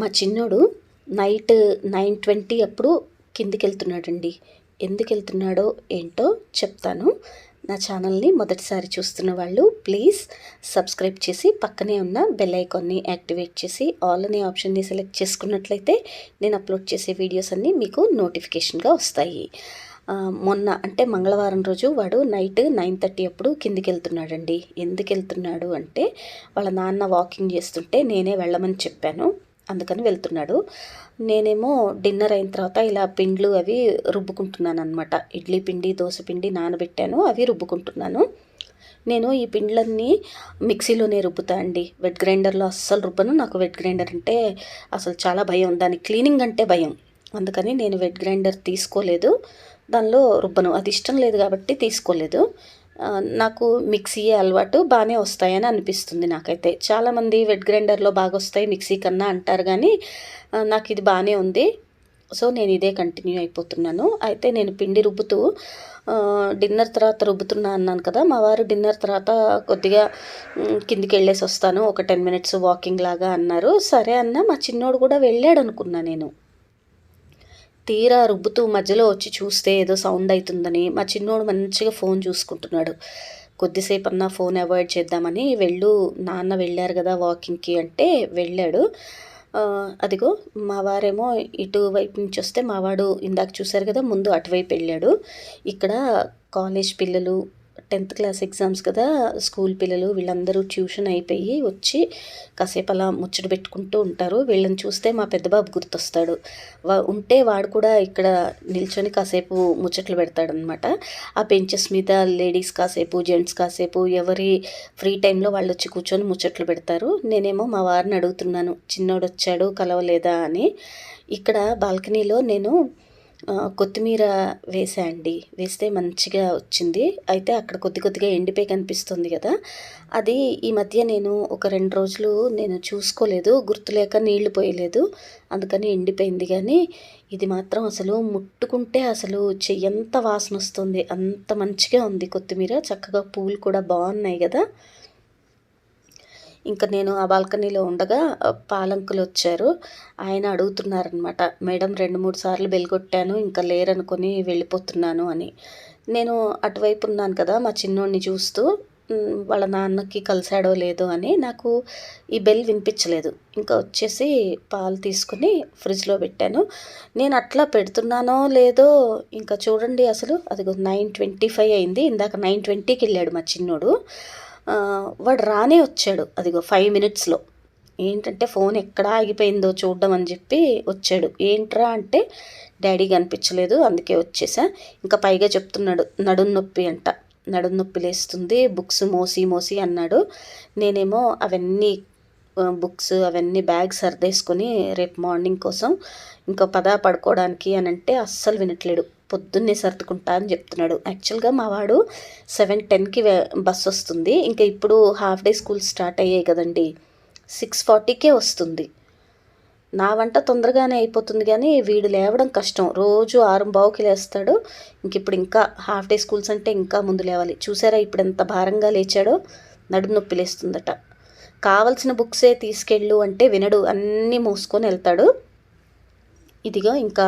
మా చిన్నోడు night nine twenty అప్పుడు కిందికి వెళ్తున్నాడండి ఎందుకు వెళ్తున్నాడో ఏంటో చెప్తాను. నా ఛానల్ని మొదటిసారి చూస్తున్న వాళ్ళు ప్లీజ్ సబ్స్క్రైబ్ చేసి పక్కనే ఉన్న బెల్ ఐకాన్ని యాక్టివేట్ చేసి ఆల్ అనే ఆప్షన్ని సెలెక్ట్ చేసుకున్నట్లయితే నేను అప్లోడ్ చేసే వీడియోస్ అన్నీ మీకు నోటిఫికేషన్గా వస్తాయి. మొన్న అంటే మంగళవారం రోజు వాడు నైట్ నైన్ థర్టీ అప్పుడు కిందికి వెళ్తున్నాడండి ఎందుకు వెళ్తున్నాడు అంటే వాళ్ళ నాన్న వాకింగ్ చేస్తుంటే నేనే వెళ్ళమని చెప్పాను. అందుకని వెళ్తున్నాడు. నేనేమో డిన్నర్ అయిన తర్వాత ఇలా పిండ్లు అవి రుబ్బుకుంటున్నాను అనమాట ఇడ్లీ పిండి దోశ పిండి నానబెట్టాను అవి రుబ్బుకుంటున్నాను. నేను ఈ పిండ్లన్నీ మిక్సీలోనే రుబ్బుతా అండి. వెట్ గ్రైండర్లో అస్సలు రుబ్బను. నాకు వెట్ గ్రైండర్ అంటే అసలు చాలా భయం. దాని క్లీనింగ్ అంటే భయం. అందుకని నేను వెట్ గ్రైండర్ తీసుకోలేదు. దానిలో రుబ్బను. అది ఇష్టం లేదు కాబట్టి తీసుకోలేదు. నాకు మిక్సీ అలవాటు బాగానే వస్తాయని అనిపిస్తుంది నాకైతే. చాలామంది వెట్ గ్రైండర్లో బాగా వస్తాయి మిక్సీ కన్నా అంటారు కానీ నాకు ఇది బాగానే ఉంది. సో నేను ఇదే కంటిన్యూ అయిపోతున్నాను. అయితే నేను పిండి రుబ్బుతూ డిన్నర్ తర్వాత రుబ్బుతున్నా అన్నాను కదా మా వారు డిన్నర్ తర్వాత కొద్దిగా కిందికి వెళ్ళేసి వస్తాను. ఒక టెన్ మినిట్స్ వాకింగ్ లాగా అన్నారు. సరే అన్న మా చిన్నోడు కూడా వెళ్ళాడు అనుకున్నా నేను. తీరా రుబ్బుతూ మధ్యలో వచ్చి చూస్తే ఏదో సౌండ్ అవుతుందని మా చిన్నోడు మంచిగా ఫోన్ చూసుకుంటున్నాడు. కొద్దిసేపు అన్నా ఫోన్ అవాయిడ్ చేద్దామని వెళ్ళు నాన్న వెళ్ళారు కదా వాకింగ్కి అంటే వెళ్ళాడు. అదిగో మా వారేమో ఇటువైపు నుంచి వస్తే మావాడు ఇందాక చూశారు కదా ముందు అటువైపు వెళ్ళాడు. ఇక్కడ కాలేజ్ పిల్లలు టెన్త్ క్లాస్ ఎగ్జామ్స్ కదా స్కూల్ పిల్లలు వీళ్ళందరూ ట్యూషన్ అయిపోయి వచ్చి కాసేపు అలా ముచ్చట పెట్టుకుంటూ ఉంటారు. వీళ్ళని చూస్తే మా పెద్దబాబు గుర్తొస్తాడు. వా ఉంటే వాడు కూడా ఇక్కడ నిల్చొని కాసేపు ముచ్చట్లు పెడతాడనమాట ఆ బెంచెస్ మీద లేడీస్ కాసేపు జెంట్స్ కాసేపు ఎవరి ఫ్రీ టైంలో వాళ్ళు వచ్చి కూర్చొని ముచ్చట్లు పెడతారు. నేనేమో మా వారిని అడుగుతున్నాను చిన్నోడు వచ్చాడు కలవలేదా? అని. ఇక్కడ బాల్కనీలో నేను కొత్తిమీర వేసా అండి. వేస్తే మంచిగా వచ్చింది. అయితే అక్కడ కొద్ది కొద్దిగా ఎండిపోయి కనిపిస్తుంది కదా. అది ఈ మధ్య నేను ఒక రెండు రోజులు నేను చూసుకోలేదు. గుర్తులేక నీళ్ళు పోయలేదు. అందుకని ఎండిపోయింది కానీ ఇది మాత్రం అసలు ముట్టుకుంటే అసలు చెయ్యంత వాసన వస్తుంది. అంత మంచిగా ఉంది కొత్తిమీర. చక్కగా పూలు కూడా బాగున్నాయి కదా. ఇంకా నేను ఆ బాల్కనీలో ఉండగా పాలంకులు వచ్చారు ఆయన అడుగుతున్నారనమాట మేడం రెండు మూడు సార్లు బెల్ కొట్టాను ఇంకా లేరనుకొని వెళ్ళిపోతున్నాను అని. నేను అటువైపు ఉన్నాను కదా మా చిన్నోడిని చూస్తూ వాళ్ళ నాన్నకి కలిశాడో లేదో అని. నాకు ఈ బెల్ వినిపించలేదు. ఇంకా వచ్చేసి పాలు తీసుకుని ఫ్రిడ్జ్లో పెట్టాను. నేను అట్లా పెడుతున్నానో లేదో ఇంకా చూడండి అసలు. అది నైన్ ట్వంటీ ఫైవ్ అయింది. ఇందాక నైన్ ట్వంటీకి వెళ్ళాడు మా చిన్నోడు. వాడు రానే వచ్చాడు. అదిగో ఫైవ్ మినిట్స్లో ఏంటంటే ఫోన్ ఎక్కడ ఆగిపోయిందో చూడడం అని చెప్పి వచ్చాడు. ఏంట్రా అంటే డాడీ కనిపించలేదు అందుకే వచ్చేసా. ఇంకా పైగా చెప్తున్నాడు నడుం నొప్పి అంట. నడుం నొప్పి లేస్తుంది బుక్స్ మోసి మోసి అన్నాడు. నేనేమో అవన్నీ బుక్స్ అవన్నీ బ్యాగ్ సర్దేసుకొని రేపు మార్నింగ్ కోసం ఇంకా పద పడుకోవడానికి అని అంటే అస్సలు వినట్లేడు. పొద్దున్నే సర్దుకుంటా అని చెప్తున్నాడు. యాక్చువల్గా మా వాడు సెవెన్ టెన్కి బస్ వస్తుంది. ఇంకా ఇప్పుడు హాఫ్ డే స్కూల్ స్టార్ట్ అయ్యాయి కదండి. సిక్స్ ఫార్టీకే వస్తుంది. నా వంట తొందరగానే అయిపోతుంది కానీ వీడు లేవడం కష్టం. రోజు ఆరు బావుకి లేస్తాడు. ఇంక ఇప్పుడు ఇంకా హాఫ్ డే స్కూల్స్ అంటే ఇంకా ముందు లేవాలి. చూసారా ఇప్పుడు ఎంత భారంగా లేచాడో? నడుము నొప్పి లేస్తుందట. కావలసిన బుక్సే తీసుకెళ్ళు అంటే వినడు. అన్నీ మూసుకొని వెళ్తాడు. ఇదిగో ఇంకా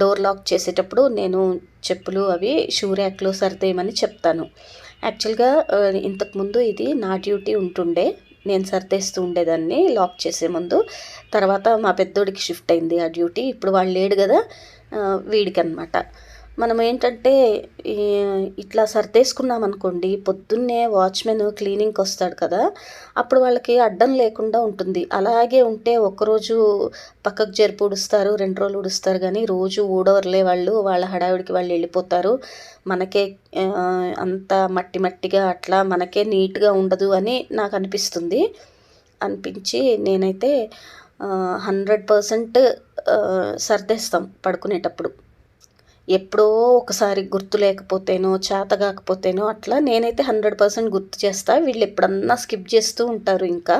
డోర్ లాక్ చేసేటప్పుడు నేను చెప్పులు అవి షూ ర్యాక్లో సర్దేయమని చెప్తాను. యాక్చువల్గా ఇంతకుముందు ఇది నా డ్యూటీ ఉంటుండే. నేను సర్దేస్తూ ఉండేదాన్ని లాక్ చేసే ముందు. తర్వాత మా పెద్దోడికి షిఫ్ట్ అయింది ఆ డ్యూటీ ఇప్పుడు వాళ్ళు లేడు కదా వీడికి అనమాట మనం ఏంటంటే ఇట్లా సర్దేసుకున్నాం అనుకోండి పొద్దున్నే వాచ్మెన్ క్లీనింగ్కి వస్తాడు కదా అప్పుడు వాళ్ళకి అడ్డం లేకుండా ఉంటుంది. అలాగే ఉంటే ఒక్కరోజు పక్కకు జరిపి ఉడుస్తారు రెండు రోజులు ఉడుస్తారు కానీ రోజు ఊడవర్లే వాళ్ళు వాళ్ళ హడావిడికి వాళ్ళు వెళ్ళిపోతారు. మనకే అంత మట్టి మట్టిగా అట్లా మనకే నీట్గా ఉండదు అని నాకు అనిపిస్తుంది అనిపించి నేనైతే హండ్రెడ్ పర్సెంట్ సర్దేస్తాం పడుకునేటప్పుడు. ఎప్పుడో ఒకసారి గుర్తు లేకపోతేనో చేత కాకపోతేనో అట్లా నేనైతే హండ్రెడ్ పర్సెంట్ గుర్తు చేస్తా. వీళ్ళు ఎప్పుడన్నా స్కిప్ చేస్తూ ఉంటారు ఇంకా.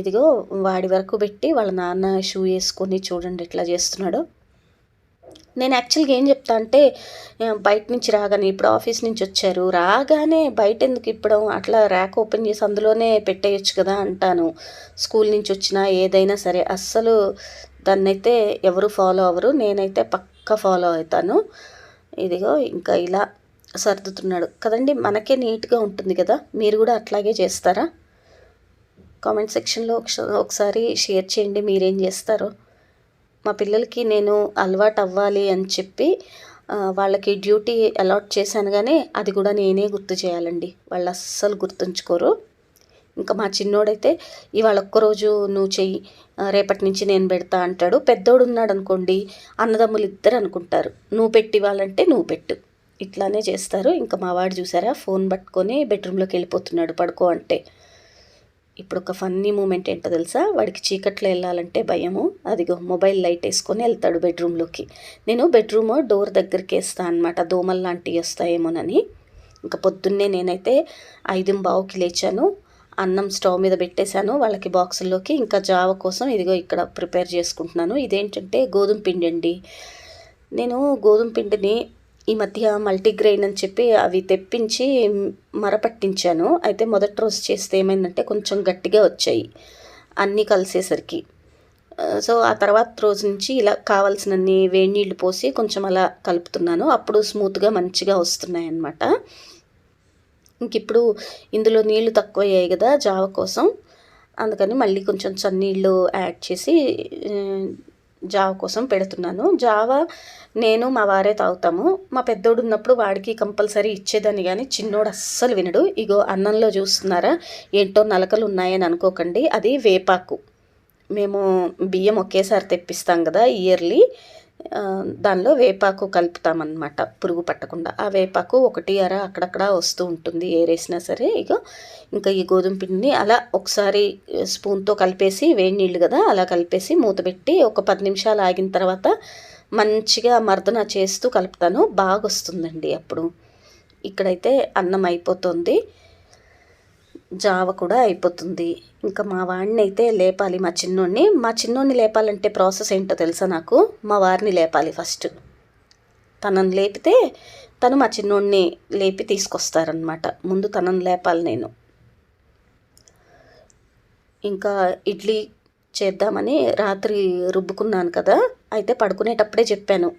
ఇదిగో వాడి వరకు పెట్టి వాళ్ళ నాన్న షూ వేసుకొని చూడండి ఎట్లా చేస్తున్నాడో. నేను యాక్చువల్గా ఏం చెప్తా అంటే బయట నుంచి రాగానే ఇప్పుడు ఆఫీస్ నుంచి వచ్చారు. రాగానే బయట ఎందుకు ఇప్పడం? అట్లా ర్యాక్ ఓపెన్ చేసి అందులోనే పెట్టేయచ్చు కదా అంటాను. స్కూల్ నుంచి వచ్చినా ఏదైనా సరే. అస్సలు దాన్నైతే ఎవరు ఫాలో అవ్వరు. నేనైతే పక్క ఫాలో అవుతాను. ఇదిగో ఇంకా ఇలా సర్దుతున్నాడు. కదండి మనకే నీట్గా ఉంటుంది కదా? మీరు కూడా అట్లాగే చేస్తారా? కామెంట్ సెక్షన్లో ఒకసారి షేర్ చేయండి మీరేం చేస్తారో. మా పిల్లలకి నేను అలవాటు అవ్వాలి అని చెప్పి వాళ్ళకి డ్యూటీ అలాట్ చేశాను కానీ అది కూడా నేనే గుర్తు చేయాలండి. వాళ్ళు అస్సలు గుర్తుంచుకోరు. ఇంకా మా చిన్నోడైతే ఇవాళ ఒక్కరోజు నువ్వు చెయ్యి రేపటి నుంచి నేను పెడతా అంటాడు. పెద్దోడు ఉన్నాడు అనుకోండి అన్నదమ్ములు ఇద్దరు అనుకుంటారు. నువ్వు పెట్టివ్వాలంటే నువ్వు పెట్టు. ఇట్లానే చేస్తారు. ఇంకా మా వాడు చూసారా ఫోన్ పట్టుకొని బెడ్రూమ్లోకి వెళ్ళిపోతున్నాడు పడుకో అంటే. ఇప్పుడు ఒక ఫన్నీ మూమెంట్ ఏంటో తెలుసా? వాడికి చీకట్లో వెళ్ళాలంటే భయము. అదిగో మొబైల్ లైట్ వేసుకొని వెళ్తాడు బెడ్రూమ్లోకి. నేను బెడ్రూమ్ డోర్ దగ్గరికి వేస్తాను అనమాట దోమలు లాంటివి వస్తాయేమోనని. ఇంకా పొద్దున్నే నేనైతే ఐదు బావుకి లేచాను. అన్నం స్టవ్ మీద పెట్టేశాను. వాళ్ళకి బాక్సుల్లోకి ఇంకా జావ కోసం ఇదిగో ఇక్కడ ప్రిపేర్ చేసుకుంటున్నాను. ఇదేంటంటే గోధుమ పిండి అండి. నేను గోధుమ పిండిని ఈ మధ్య మల్టీగ్రెయిన్ అని చెప్పి అవి తెప్పించి మరపట్టించాను. అయితే మొదటి రోజు చేస్తే ఏమైందంటే కొంచెం గట్టిగా వచ్చాయి అన్నీ కలిసేసరికి. సో ఆ తర్వాత రోజు నుంచి ఇలా కావాల్సినన్ని వేడి నీళ్ళు పోసి కొంచెం అలా కలుపుతున్నాను. అప్పుడు స్మూత్గా మంచిగా వస్తున్నాయి అన్నమాట ఇంక ఇప్పుడు ఇందులో నీళ్ళు తక్కువ అయ్యాయి కదా జావ కోసం. అందుకని మళ్ళీ కొంచెం చన్నీళ్ళు యాడ్ చేసి జావ కోసం పెడుతున్నాను. జావ నేను మా వారే తాగుతాము. మా పెద్దోడు ఉన్నప్పుడు వాడికి కంపల్సరీ ఇచ్చేదాన్ని కానీ చిన్నోడు అస్సలు వినడు. ఇగో అన్నంలో చూస్తున్నారా ఏంటో నలకలు ఉన్నాయని అనుకోకండి. అది వేపాకు. మేము బియ్యం ఒకేసారి తెప్పిస్తాం కదా ఇయర్లీ. దానిలో వేపాకు కలుపుతామన్నమాట. పురుగు పట్టకుండా. ఆ వేపాకు ఒకటి అర అక్కడక్కడ వస్తూ ఉంటుంది. ఏరేసినా సరే ఇక ఇంకా ఈ గోధుమ పిండిని అలా ఒకసారి స్పూన్తో కలిపేసి వేడి నీళ్ళు కదా అలా కలిపేసి మూత పెట్టి ఒక పది నిమిషాలు ఆగిన తర్వాత మంచిగా మర్దన చేస్తూ కలుపుతాను. బాగా వస్తుందండి అప్పుడు. ఇక్కడైతే అన్నం అయిపోతుంది. జావ కూడా అయిపోతుంది. ఇంకా మా వాడిని అయితే లేపాలి మా చిన్నోడిని. మా చిన్నోడిని లేపాలంటే ప్రాసెస్ ఏంటో తెలుసా నాకు? మా వారిని లేపాలి ఫస్ట్. తనని లేపితే తను మా చిన్నోడిని లేపి తీసుకొస్తారనమాట ముందు తనని లేపాలి నేను. ఇంకా ఇడ్లీ చేద్దామని రాత్రి రుబ్బుకున్నాను కదా. అయితే పడుకునేటప్పుడే చెప్పాను.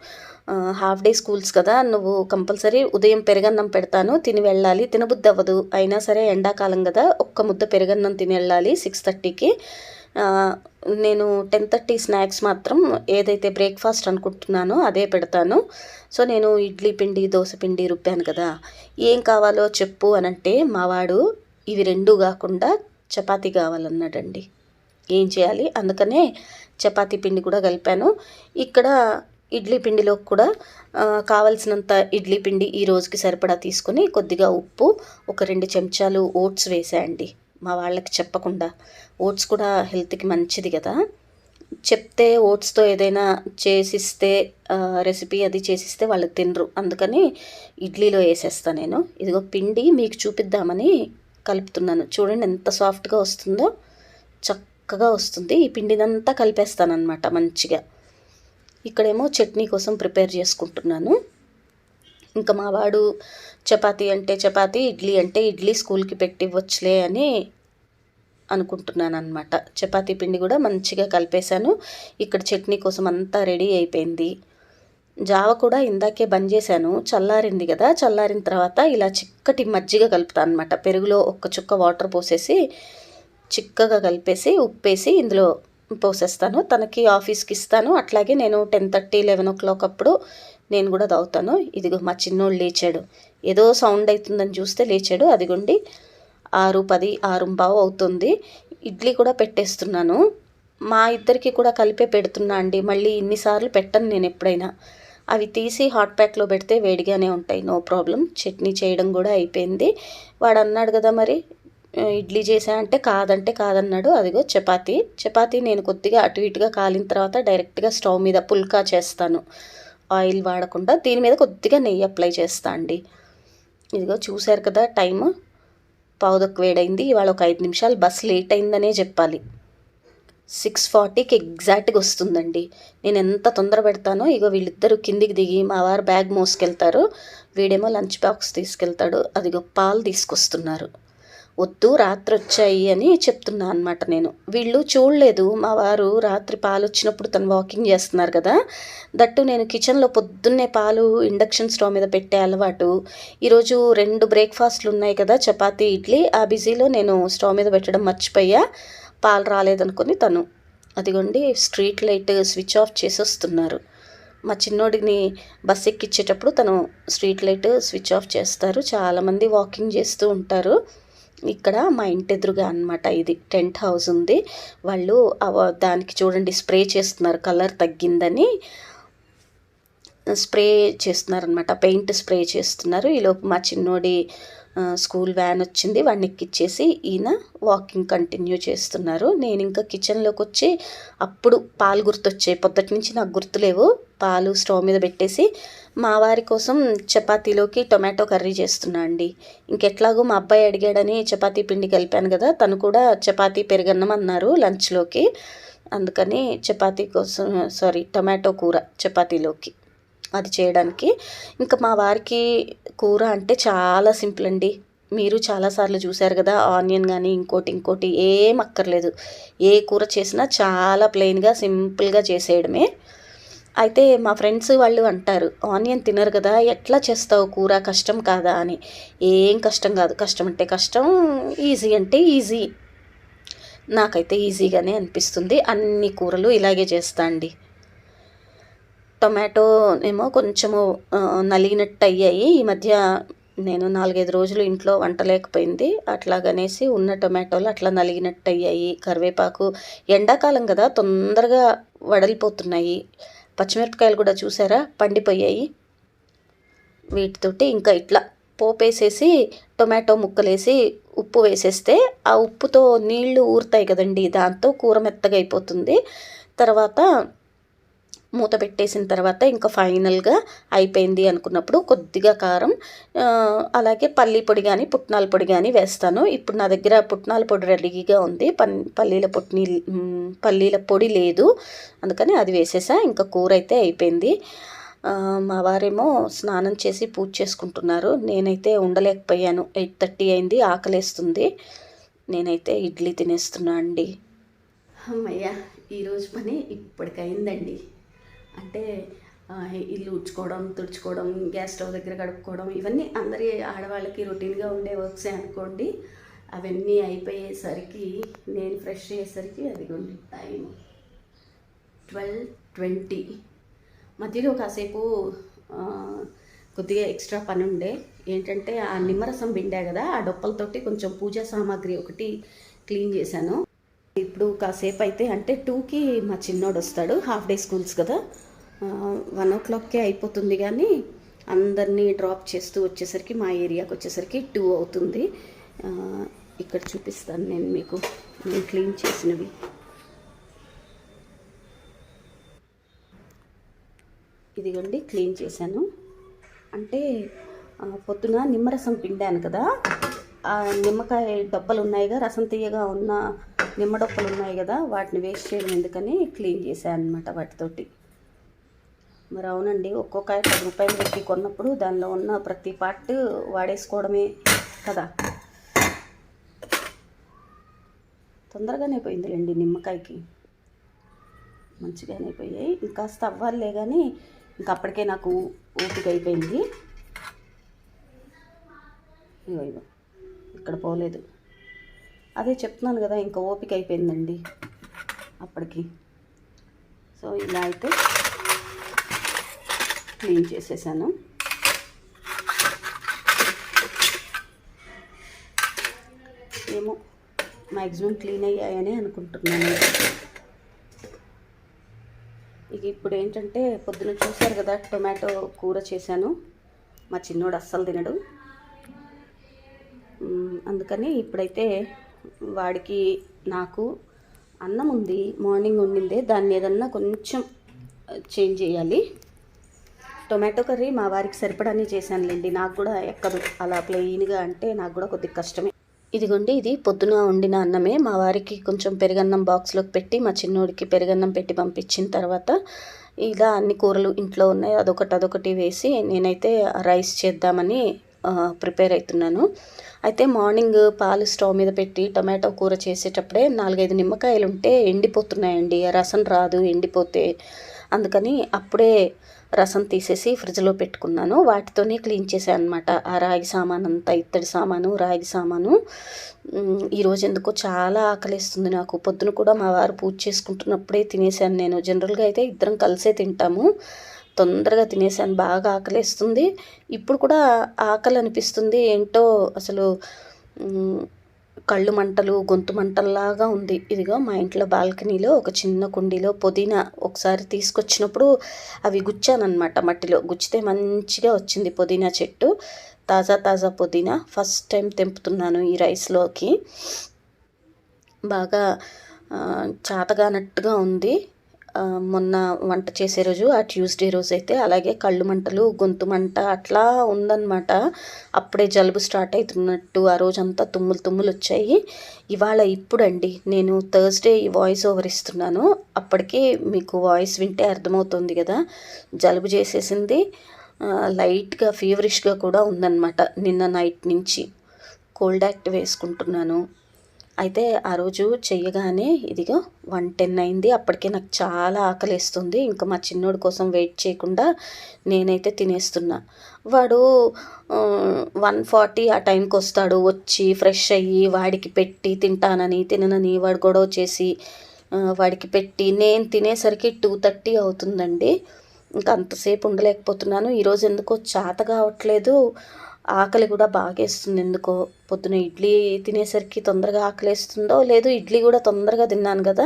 హాఫ్ డే స్కూల్స్ కదా నువ్వు కంపల్సరీ ఉదయం పెరగన్నం పెడతాను తిని వెళ్ళాలి. తినబుద్ధి అవ్వదు అయినా సరే ఎండాకాలం కదా ఒక్క ముద్ద పెరగన్నం తిని వెళ్ళాలి సిక్స్ థర్టీకి. నేను టెన్ థర్టీ స్నాక్స్ మాత్రం ఏదైతే బ్రేక్ఫాస్ట్ అనుకుంటున్నానో అదే పెడతాను. సో నేను ఇడ్లీ పిండి దోశ పిండి రుబ్బాను కదా. ఏం కావాలో చెప్పు అనంటే మావాడు ఇవి రెండు కాకుండా చపాతీ కావాలన్నాడండి. ఏం చేయాలి? అందుకనే చపాతీ పిండి కూడా కలిపాను. ఇక్కడ ఇడ్లీ పిండిలో కూడా కావలసినంత ఇడ్లీ పిండి ఈ రోజుకి సరిపడా తీసుకొని కొద్దిగా ఉప్పు ఒక రెండు చెంచాలు ఓట్స్ వేసాయండి మా వాళ్ళకి చెప్పకుండా. ఓట్స్ కూడా హెల్త్కి మంచిది కదా. చెప్తే ఓట్స్తో ఏదైనా చేసిస్తే రెసిపీ అది చేసిస్తే వాళ్ళు తినరు. అందుకని ఇడ్లీలో వేసేస్తాను నేను. ఇదిగో పిండి మీకు చూపిద్దామని కలుపుతున్నాను. చూడండి ఎంత సాఫ్ట్గా వస్తుందో. చక్క చక్కగా వస్తుంది. ఈ పిండినంతా కలిపేస్తానమాట మంచిగా. ఇక్కడేమో చట్నీ కోసం ప్రిపేర్ చేసుకుంటున్నాను. ఇంకా మా వాడు చపాతీ అంటే చపాతీ ఇడ్లీ అంటే ఇడ్లీ స్కూల్కి పెట్టి ఇవ్వచ్చులే అని అనుకుంటున్నాను అనమాట చపాతీ పిండి కూడా మంచిగా కలిపేశాను. ఇక్కడ చట్నీ కోసం అంతా రెడీ అయిపోయింది. జావ కూడా ఇందాకే బంద్ చేశాను. చల్లారింది కదా. చల్లారిన తర్వాత ఇలా చిక్కటి మజ్జిగ కలుపుతాను అనమాట పెరుగులో ఒక్క చుక్క వాటర్ పోసేసి చిక్కగా కలిపేసి ఉప్పేసి ఇందులో పోసేస్తాను. తనకి ఆఫీస్కి ఇస్తాను. అట్లాగే నేను ten thirty eleven o'clock అప్పుడు నేను కూడా తాగుతాను. ఇదిగో మా చిన్నోడు లేచాడు. ఏదో సౌండ్ అవుతుందని చూస్తే లేచాడు. అదిగోండి. ఆరు పది ఆరు బావు అవుతుంది. ఇడ్లీ కూడా పెట్టేస్తున్నాను. మా ఇద్దరికి కూడా కలిపే పెడుతున్నా అండి. మళ్ళీ ఇన్నిసార్లు పెట్టను నేను ఎప్పుడైనా. అవి తీసి హాట్ ప్యాక్లో పెడితే వేడిగానే ఉంటాయి. నో ప్రాబ్లం చట్నీ చేయడం కూడా అయిపోయింది. వాడు అన్నాడు కదా మరి ఇడ్లీ చేసా అంటే కాదంటే కాదన్నాడు. అదిగో చపాతీ. చపాతీ నేను కొద్దిగా అటు ఇటుగా కాలిన తర్వాత డైరెక్ట్గా స్టవ్ మీద పుల్కా చేస్తాను. ఆయిల్ వాడకుండా దీని మీద కొద్దిగా నెయ్యి అప్లై చేస్తా అండి. ఇదిగో చూశారు కదా టైము. పావుదొక్క వేడైంది. ఇవాళ ఒక ఐదు నిమిషాలు బస్ లేట్ అయిందనే చెప్పాలి. సిక్స్ ఫార్టీకి ఎగ్జాక్ట్గా వస్తుందండి. నేను ఎంత తొందర పెడతానో ఇగో వీళ్ళిద్దరూ కిందికి దిగి మా వారు బ్యాగ్ మోసుకెళ్తారు. వీడేమో లంచ్ బాక్స్ తీసుకెళ్తాడు. అదిగో పాలు తీసుకొస్తున్నారు. వద్దు రాత్రి వచ్చాయి అని చెప్తున్నా అనమాట నేను. వీళ్ళు చూడలేదు. మా వారు రాత్రి పాలు వచ్చినప్పుడు తను వాకింగ్ చేస్తున్నారు కదా. దట్టు నేను కిచెన్లో పొద్దున్నే పాలు ఇండక్షన్ స్టవ్ మీద పెట్టే అలవాటు. ఈరోజు రెండు బ్రేక్ఫాస్ట్లు ఉన్నాయి కదా చపాతీ ఇడ్లీ. ఆ బిజీలో నేను స్టవ్ మీద పెట్టడం మర్చిపోయా. పాలు రాలేదనుకొని తను. అదిగోండి స్ట్రీట్ లైట్ స్విచ్ ఆఫ్ చేసి వస్తున్నారు మా చిన్నోడిని బస్ ఎక్కించేటప్పుడు తను స్ట్రీట్ లైట్ స్విచ్ ఆఫ్ చేస్తారు. చాలామంది వాకింగ్ చేస్తూ ఉంటారు. ఇక్కడ మా ఇంటి ఎదురుగా అనమాట ఇది టెంట్ హౌస్ ఉంది. వాళ్ళు దానికి చూడండి స్ప్రే చేస్తున్నారు కలర్ తగ్గిందని. స్ప్రే చేస్తున్నారనమాట పెయింట్ స్ప్రే చేస్తున్నారు. ఈలోపు మా చిన్నోడి స్కూల్ వ్యాన్ వచ్చింది వాడిని ఎక్కిచ్చేసి ఈయన వాకింగ్ కంటిన్యూ చేస్తున్నారు. నేను ఇంకా కిచెన్లోకి వచ్చి అప్పుడు పాలు గుర్తొచ్చాయి పొద్దుటి నుంచి నాకు గుర్తులేవు. పాలు స్టవ్ మీద పెట్టేసి మా వారి కోసం చపాతీలోకి టొమాటో కర్రీ చేస్తున్నా అండి. ఇంకెట్లాగో మా అబ్బాయి అడిగాడని చపాతీ పిండి కలిపాను కదా తను కూడా చపాతీ పెరుగన్నం అన్నారు లంచ్లోకి. అందుకని చపాతీ కోసం సారీ టొమాటో కూర చపాతీలోకి అది చేయడానికి. ఇంకా మా వారికి కూర అంటే చాలా సింపుల్ అండి. మీరు చాలాసార్లు చూశారు కదా ఆనియన్ కానీ ఇంకోటి ఇంకోటి ఏం అక్కర్లేదు. ఏ కూర చేసినా చాలా ప్లెయిన్గా సింపుల్గా చేసేయడమే. అయితే మా ఫ్రెండ్స్ వాళ్ళు అంటారు ఆనియన్ తినరు కదా ఎట్లా చేస్తావు కూర? కష్టం కాదా? అని. ఏం కష్టం కాదు కష్టం అంటే కష్టం ఈజీ అంటే ఈజీ. నాకైతే ఈజీగానే అనిపిస్తుంది అన్ని కూరలు ఇలాగే చేస్తా అండి. టొమాటో ఏమో కొంచెము నలిగినట్టు అయ్యాయి ఈ మధ్య నేను నాలుగైదు రోజులు ఇంట్లో వంట లేకపోయింది. అట్లాగనేసి ఉన్న టొమాటోలు అట్లా నలిగినట్టు అయ్యాయి కరివేపాకు ఎండాకాలం కదా తొందరగా వడలిపోతున్నాయి. పచ్చిమిరపకాయలు కూడా చూసారా? పండిపోయాయి. వీటితోటి ఇంకా ఇట్లా పోపేసేసి టొమాటో ముక్కలేసి ఉప్పు వేసేస్తే ఆ ఉప్పుతో నీళ్ళు ఊరుతాయి కదండి. దాంతో కూర మెత్తగా అయిపోతుంది. తర్వాత మూత పెట్టేసిన తర్వాత ఇంకా ఫైనల్గా అయిపోయింది అనుకున్నప్పుడు కొద్దిగా కారం అలాగే పల్లీ పొడి కానీ పుట్నాల పొడి కానీ వేస్తాను. ఇప్పుడు నా దగ్గర పుట్నాల పొడి రెడీగా ఉంది. పల్లీల పొట్ని పల్లీల పొడి లేదు. అందుకని అది వేసేసా. ఇంకా కూర అయితే అయిపోయింది. మా వారేమో స్నానం చేసి పూజ చేసుకుంటున్నారు. నేనైతే ఉండలేకపోయాను. ఎయిట్ థర్టీ అయింది. ఆకలేస్తుంది. నేనైతే ఇడ్లీ తినేస్తున్నా అండి. అమ్మయ్య ఈరోజు పని ఇప్పటికైందండి. అంటే ఇల్లు ఉడ్చుకోవడం తుడుచుకోవడం గ్యాస్ స్టవ్ దగ్గర గడుపుకోవడం ఇవన్నీ అందరి ఆడవాళ్ళకి రొటీన్గా ఉండే వర్క్సే అనుకోండి. అవన్నీ అయిపోయేసరికి నేను ఫ్రెష్ అయ్యేసరికి అదిగోండి టైం ట్వెల్వ్ ట్వంటీ. మధ్యలో కాసేపు కొద్దిగా ఎక్స్ట్రా పని ఉండే ఏంటంటే ఆ నిమ్మరసం పిండా కదా ఆ డొప్పలతోటి కొంచెం పూజా సామాగ్రి ఒకటి క్లీన్ చేశాను. ఇప్పుడు కాసేపు అయితే అంటే టూకి మా చిన్నోడు వస్తాడు హాఫ్ డే స్కూల్స్ కదా. వన్ ఓ క్లాక్కే అయిపోతుంది కానీ అందరినీ డ్రాప్ చేస్తూ వచ్చేసరికి మా ఏరియాకి వచ్చేసరికి టూ అవుతుంది. ఇక్కడ చూపిస్తాను నేను మీకు. నేను క్లీన్ చేసినవి. ఇదిగోండి క్లీన్ చేశాను. అంటే పొద్దున నిమ్మరసం పిండాను కదా. నిమ్మకాయ డబ్బలు ఉన్నాయిగా రసం తీయగా ఉన్న నిమ్మడొప్పలు ఉన్నాయి కదా వాటిని వేస్ట్ చేయడం ఎందుకని క్లీన్ చేశాను అనమాట వాటితోటి. మరి అవునండి ఒక్కొక్క పది రూపాయలు పెట్టి కొన్నప్పుడు దానిలో ఉన్న ప్రతి పార్ట్ వాడేసుకోవడమే కదా. తొందరగానే పోయిందిలేండి నిమ్మకాయకి. మంచిగానే పోయాయి. ఇంకాస్త అవ్వాలే కానీ ఇంకా అప్పటికే నాకు ఓపిక అయిపోయింది. ఇగో ఇక్కడ పోలేదు. అదే చెప్తున్నాను కదా ఇంకా ఓపిక అయిపోయిందండి అప్పటికి. సో ఇలా అయితే క్లీన్ చేసేసాను. ఏమో మ్యాక్సిమం క్లీన్ అయ్యాయని అనుకుంటున్నాను. ఇక ఇప్పుడు ఏంటంటే పొద్దున చూశారు కదా టొమాటో కూర చేశాను. మా చిన్నోడు అస్సలు తినడు. అందుకని ఇప్పుడైతే వాడికి నాకు అన్నం ఉంది మార్నింగ్ వండిందే దాన్ని ఏదన్నా కొంచెం చేంజ్ చేయాలి. టొమాటో కర్రీ మా వారికి సరిపడానే చేశానులేండి నాకు కూడా ఎక్కదు. అలా ప్లెయిన్గా అంటే నాకు కూడా కొద్దిగా కష్టమే. ఇదిగోండి ఇది పొద్దున వండిన అన్నమే. మా వారికి కొంచెం పెరుగన్నం బాక్స్లోకి పెట్టి మా చిన్నోడికి పెరుగన్నం పెట్టి పంపించిన తర్వాత ఇలా అన్ని కూరలు ఇంట్లో ఉన్నాయి అదొకటి అదొకటి వేసి నేనైతే రైస్ చేద్దామని ప్రిపేర్ అవుతున్నాను అయితే మార్నింగ్ పాలు స్టవ్ మీద పెట్టి టమాటో కూర చేసేటప్పుడే నాలుగైదు నిమ్మకాయలు ఉంటే ఎండిపోతున్నాయండి రసం రాదు ఎండిపోతే. అందుకని అప్పుడే రసం తీసేసి ఫ్రిడ్జ్లో పెట్టుకున్నాను. వాటితోనే క్లీన్ చేశాను అనమాట ఆ రాగి సామాన్ అంతా ఇత్తడి సామాను రాగి సామాను. ఈరోజు ఎందుకో చాలా ఆకలిస్తుంది నాకు. పొద్దున కూడా మా వారు పూజ చేసుకుంటున్నప్పుడే తినేసాను నేను. జనరల్గా అయితే ఇద్దరం కలిసే తింటాము. తొందరగా తినేసాను బాగా ఆకలిస్తుంది. ఇప్పుడు కూడా ఆకలి అనిపిస్తుంది ఏంటో అసలు కళ్ళు మంటలు గొంతు మంటల్లాగా ఉంది. ఇదిగో మా ఇంట్లో బాల్కనీలో ఒక చిన్న కుండీలో పుదీనా ఒకసారి తీసుకొచ్చినప్పుడు అవి గుచ్చానమాట మట్టిలో. గుచ్చితే మంచిగా వచ్చింది పుదీనా చెట్టు. తాజా తాజా పుదీనా ఫస్ట్ టైం తెంపుతున్నాను ఈ రైస్లోకి. బాగా చాతగానట్టుగా ఉంది. మొన్న వంట చేసే రోజు ఆ ట్యూస్డే రోజు అయితే అలాగే కళ్ళు మంటలు గొంతు మంట అట్లా ఉందన్నమాట. అప్పుడే జలుబు స్టార్ట్ అవుతున్నట్టు ఆ రోజంతా తుమ్ములు తుమ్ములు వచ్చాయి. ఇవాళ ఇప్పుడండి నేను థర్స్డే ఈ వాయిస్ ఓవర్ ఇస్తున్నాను. అప్పటికి మీకు వాయిస్ వింటే అర్థమవుతుంది కదా. జలుబు చేసేసింది లైట్గా ఫీవరిష్గా కూడా ఉందన్నమాట. నిన్న నైట్ నుంచి కోల్డ్ యాక్ట్ వేసుకుంటున్నాను. అయితే ఆ రోజు చెయ్యగానే ఇదిగో వన్ టెన్ అయింది. అప్పటికే నాకు చాలా ఆకలిస్తుంది. ఇంకా మా చిన్నోడి కోసం వెయిట్ చేయకుండా నేనైతే తినేస్తున్నా. వాడు వన్ ఫార్టీ ఆ టైంకి వస్తాడు. వచ్చి ఫ్రెష్ అయ్యి వాడికి పెట్టి తింటానని తిననని వాడు గొడవ చేసి వాడికి పెట్టి నేను తినేసరికి టూ థర్టీ అవుతుందండి. ఇంకా అంతసేపు ఉండలేకపోతున్నాను. ఈరోజు ఎందుకో చేత కావట్లేదు. ఆకలి కూడా బాగేస్తుంది. ఎందుకో? పొద్దున ఇడ్లీ తినేసరికి తొందరగా ఆకలేస్తుందో లేదు ఇడ్లీ కూడా తొందరగా తిన్నాను కదా?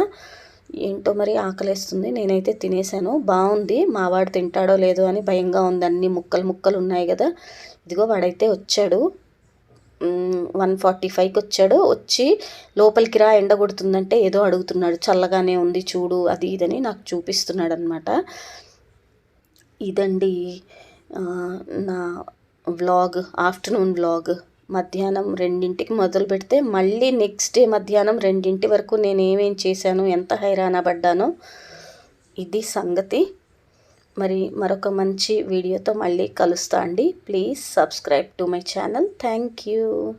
ఏంటో మరి ఆకలేస్తుంది. నేనైతే తినేసాను. బాగుంది. మావాడు తింటాడో లేదో అని భయంగా ఉంది. అన్ని ముక్కలు ముక్కలు ఉన్నాయి కదా? ఇదిగో వాడైతే వచ్చాడు. వన్ ఫార్టీ ఫైవ్కి వచ్చాడు. వచ్చి లోపలికి రా ఎండ కొడుతుందంటే ఏదో అడుగుతున్నాడు. చల్లగానే ఉంది చూడు అది ఇదని నాకు చూపిస్తున్నాడు అనమాట ఇదండి నా వ్లాగ్ ఆఫ్టర్నూన్ వ్లాగ్ మధ్యాహ్నం రెండింటికి మొదలు పెడితే మళ్ళీ నెక్స్ట్ డే మధ్యాహ్నం రెండింటి వరకు నేను ఏమేం చేశాను ఎంత హైరాణ పడ్డానో ఇది సంగతి. మరి మరొక మంచి వీడియోతో మళ్ళీ కలుస్తా అండి. Please subscribe to my channel. Thank you.